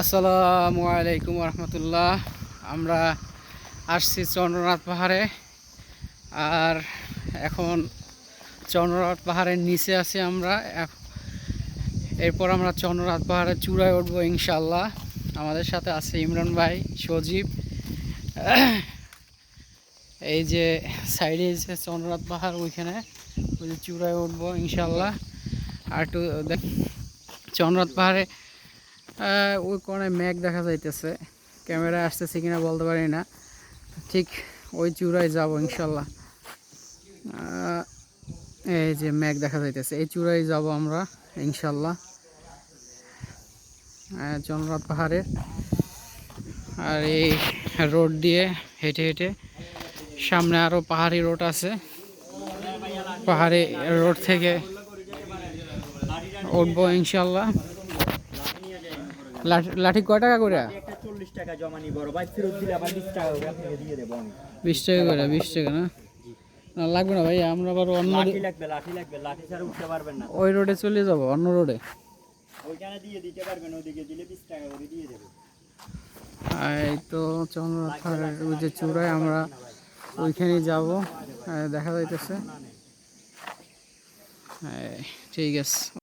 আসসালামু আলাইকুম রহমতুল্লাহ। আমরা আসছি চন্দ্রনাথ পাহাড়ে। আর এখন চন্দ্রনাথ পাহাড়ের নিচে আছি আমরা। এরপর আমরা চন্দ্রনাথ পাহাড়ের চূড়ায় উঠবো ইনশাল্লাহ আমাদের সাথে আছে ইমরান ভাই, সজীব। এই যে সাইডে যে চন্দ্রনাথ পাহাড়, ওইখানে ওই যে চূড়ায় উঠবো ইনশাল্লাহ আর একটু চন্দ্রনাথ পাহাড়ে ওই কোণে মেঘ দেখা যাইতেছে। ক্যামেরায় আসতেছে কিনা বলতে পারি না। ঠিক ওই চূড়ায় যাব ইনশাল্লাহ। এই যে মেঘ দেখা যাইতেছে, এই চূড়ায় যাব আমরা ইনশাল্লাহ। চন্দ্রনাথ পাহাড়ের আর এই রোড দিয়ে হেঁটে হেঁটে সামনে আরও পাহাড়ি রোড আছে। পাহাড়ি রোড থেকে উঠবো ইনশাল্লাহ। লাঠি কয় টাকা করে? একটা চল্লিশ টাকা জমা নিব ভাই ফেরত দিলে আবার বিশ টাকা করে আপনাকে দিয়ে দেবো আমি বিশ টাকা করে বিশ টাকা না? না লাগবে না ভাই আমরা আবার অন্য লাঠি লাগবে লাঠি লাগবে লাঠি ছাড়া উঠতে পারবেন না। ওই রোডে চলে যাব অন্য রোডে। ওইখানে দিয়ে দিতে পারবেন ওদিকে দিলে বিশ টাকা করে দিয়ে দেবো। এই তো চন্দ্রনাথ ওই যে চূড়ায় আমরা ওইখানেই যাব দেখা যাইতেছে। ঠিক আছে।